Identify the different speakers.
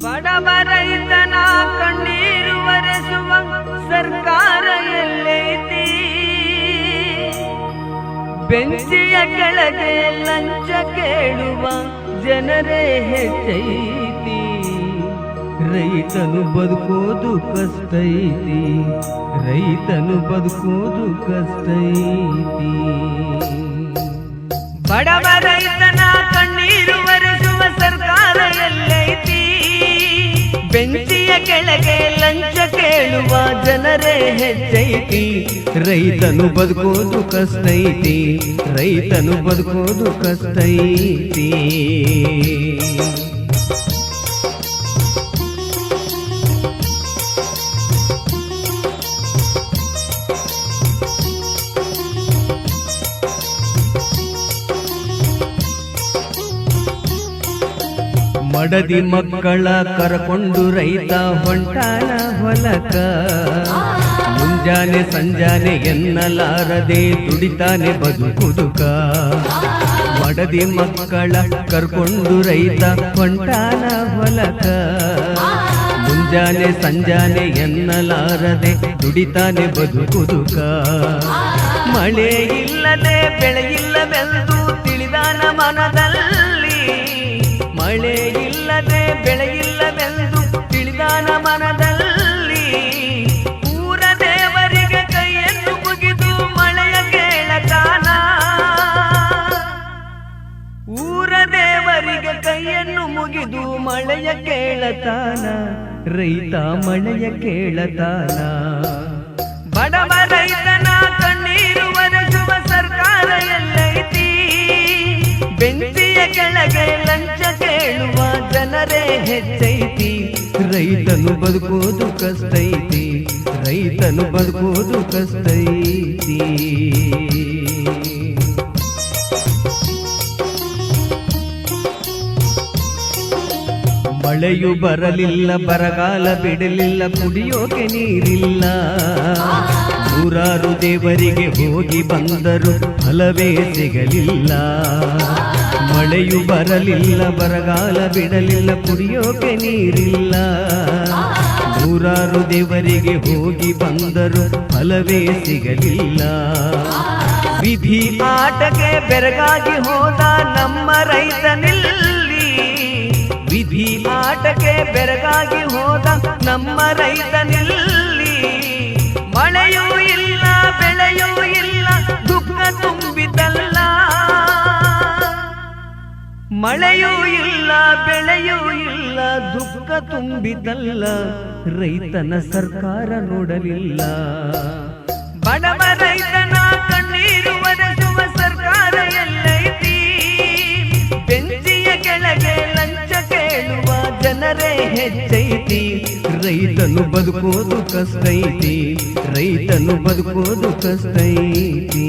Speaker 1: ಬಡವ ರೈತನ ಕಣ್ಣೀರು ಒರೆಸುವ ಸರ್ಕಾರ ಎಲ್ಲೈತಿ ಬೆಂಚಿಯ ಕೆಳಗೆ ಲಂಚ ಕೇಳುವ ಜನರೇ ಹೆಚ್ಚೈತಿ. ರೈತನು ಬದುಕೋದು ಕಷ್ಟ ಐತಿ. ರೈತನು ಬದುಕೋದು ಕಷ್ಟ ಐತಿ. ಬಡವ ರೈತನ ಬೆಂಚಿಯ ಕೆಳಗೆ ಲಂಚ ಕೇಳುವ ಜನರೇ ಹೆಚ್ಚೈತಿ. ರೈತನು ಬದುಕೋದು ಕಷ್ಟ ಐತಿ ರೈತನು ಬದುಕೋದು ಕಷ್ಟ ಮಡದಿ ಮಕ್ಕಳ ಕರಕೊಂಡು ರೈತ ಹೊಂಟಾನ ಹೊಲಕ. ಮುಂಜಾನೆ ಸಂಜಾನೆ ಎನ್ನಲಾರದೆ ದುಡಿತಾನೆ ಬದುಕುದುಕ ಮಡದಿ ಮಕ್ಕಳ ಕರ್ಕೊಂಡು ರೈತ ಹೊಂಟಾನ ಹೊಲಕ. ಮುಂಜಾನೆ ಸಂಜಾನೆ ಎನ್ನಲಾರದೆ ದುಡಿತಾನೆ ಬದುಕುದುಕ ಮಳೆ ಇಲ್ಲದೆ ಬೆಳೆಯಿಲ್ಲವೆಂದು ತಿಳಿದಾನ ಮನದಲ್ಲಿ ಮುಗಿದು ಮಳೆಯ ಕೇಳತಾನ, ರೈತ ಮಳೆಯ ಕೇಳತಾನ. ಬಡವ ರೈತನ ಕಣ್ಣೀರು ಒರೆಸುವ ಸರ್ಕಾರ ಎಲ್ಲೈತಿ. ಬೆಂಕಿಯ ಕೆಳಗೆ ಲಂಚ ಕೇಳುವ ಜನರೇ ಹೆಚ್ಚೈತಿ. ರೈತನು ಬದುಕೋದು ಕಷ್ಟೈತಿ, ರೈತನು ಬದುಕೋದು ಕಷ್ಟ ಮಳೆಯು ಬರಲಿಲ್ಲ, ಬರಗಾಲ ಬಿಡಲಿಲ್ಲ, ಕುಡಿಯೋಕೆ ನೀರಿಲ್ಲ. ನೂರಾರು ದೇವರಿಗೆ ಹೋಗಿ ಬಂದರು ಫಲವೇ ಸಿಗಲಿಲ್ಲ. ಮಳೆಯು ಬರಲಿಲ್ಲ, ಬರಗಾಲ ಬಿಡಲಿಲ್ಲ, ಕುಡಿಯೋಕೆ ನೀರಿಲ್ಲ. ನೂರಾರು ದೇವರಿಗೆ ಹೋಗಿ ಬಂದರು ಫಲವೇ ಸಿಗಲಿಲ್ಲ. ವಿಧಿ ಆಟಕ್ಕೆ ಬೆರಗಾಗಿ ಹೋದ ನಮ್ಮ ಬೆರಗಾಗಿ ಹೋದ ನಮ್ಮ ರೈತನಿಲ್ಲಿ ಮಳೆಯೂ ಇಲ್ಲ, ಬೆಳೆಯೂ ಇಲ್ಲ, ದುಃಖ ತುಂಬಿದಲ್ಲ ಮಳೆಯೂ ಇಲ್ಲ, ಬೆಳೆಯೂ ಇಲ್ಲ, ದುಃಖ ತುಂಬಿದಲ್ಲ ರೈತನ ಸರ್ಕಾರ ನೋಡಲಿಲ್ಲ. ಬಡವ ಜನರೇ ಹೆಚ್ಚೈತಿ ರೈತನು ಬದುಕೋದು ಕಷ್ಟ ಐತಿ ರೈತನು ಬದುಕೋದು ಕಷ್ಟ ಐತಿ